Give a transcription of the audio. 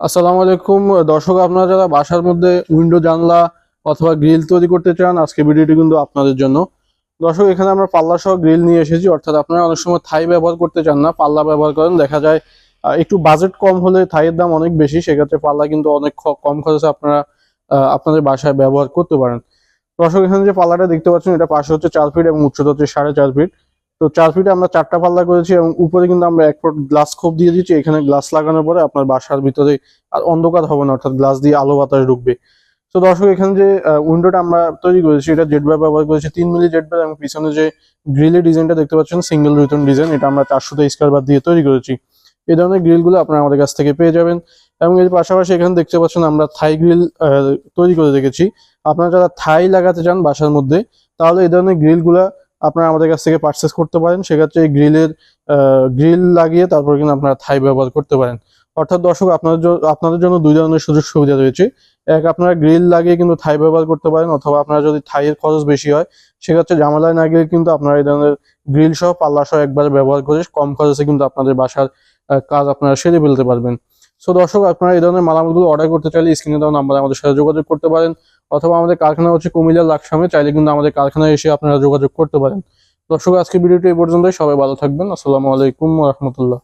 আসসালামু আলাইকুম। দর্শক, আপনারা যারা বাসার মধ্যে উইন্ডো, জানলা অথবা গ্রিল তৈরি করতে চান, আজকে ভিডিওটি কিন্তু আপনাদের জন্য। দর্শক, এখানে আমরা পাল্লা সহ গ্রিল নিয়ে এসেছি। অর্থাৎ আপনারা অনেক সময় থাই ব্যবহার করতে চান না, পাল্লা ব্যবহার করেন। দেখা যায় একটু বাজেট কম হলে থাইয়ের দাম অনেক বেশি, সেক্ষেত্রে পাল্লা কিন্তু অনেক কম খরচে আপনারা আপনাদের বাসায় ব্যবহার করতে পারেন। দর্শক, এখানে যে পাল্লাটা দেখতে পাচ্ছেন, এটা পাশে হচ্ছে চার ফিট এবং উচ্চতা হচ্ছে সাড়ে চার ফিট। তো চার ফিটে আমরা চারটা পাল্লা করেছি এবং উপরে কিন্তু আমরা এক ফুট গ্লাস খোপ দিয়ে দিচ্ছি এখানে গ্লাস লাগানোর পরে আপনার বাসার ভিতরে আর অন্ধকার হবে না, অর্থাৎ গ্লাস দিয়ে আলো বাতাস ঢুকবে। তো দর্শক, এখানে যে উইন্ডোটা আমরা তৈরি করেছি, এটা জেড ব্যাগ ব্যবহার করেছি। তিন মিলি জেড ব্যাগ এবং পিছনে যে গ্রিলের ডিজাইনটা দেখতে পাচ্ছেন সিঙ্গেল রিটার্ন ডিজাইন এটা আমরা চারশোতে স্কোয়ার বার দিয়ে তৈরি করেছি। এই ধরনের গ্রিলগুলো আপনারা আমাদের কাছ থেকে পেয়ে যাবেন। এবং এর পাশাপাশি এখানে দেখতে পাচ্ছেন, আমরা থাই গ্রিল তৈরি করে রেখেছি। আপনারা যারা থাই লাগাতে চান বাসার মধ্যে, তাহলে এই ধরনের গ্রিলগুলা আপনারা আমাদের কাছ থেকে পারচেস করতে পারেন। সেক্ষেত্রে গ্রিলের গ্রিল লাগিয়ে তারপর কিন্তু আপনারা থাই ব্যবহার করতে পারেন। অর্থাৎ দর্শক, আপনাদের আপনাদের জন্য দুই ধরনের সুযোগ সুবিধা রয়েছে। এক, আপনারা গ্রিল লাগিয়ে কিন্তু থাই ব্যবহার করতে পারেন, অথবা আপনারা যদি থাইয়ের খরচ বেশি হয়, সেক্ষেত্রে জামালায় না গিয়ে কিন্তু আপনারা এই ধরনের গ্রিল সহ পাল্লা সহ একবার ব্যবহার করে কম খরচে কিন্তু আপনাদের বাসার কাজ আপনারা সেরে ফেলতে পারবেন। সো দর্শক, আপনারা এই ধরনের মালামালগুলো অর্ডার করতে চাইলে স্ক্রিনে দেওয়া নাম্বারে আমাদের সাথে যোগাযোগ করতে পারেন। অথবা আমাদের কারখানা হচ্ছে কুমিল্লা, লাকসামে, চাইলে কিন্তু আমাদের কারখানায় এসে আপনারা যোগাযোগ করতে পারেন। দর্শক আজকে ভিডিওটি এই পর্যন্তই। সবাই ভালো থাকবেন। আসসালামু আলাইকুম রহমতুল্লাহ।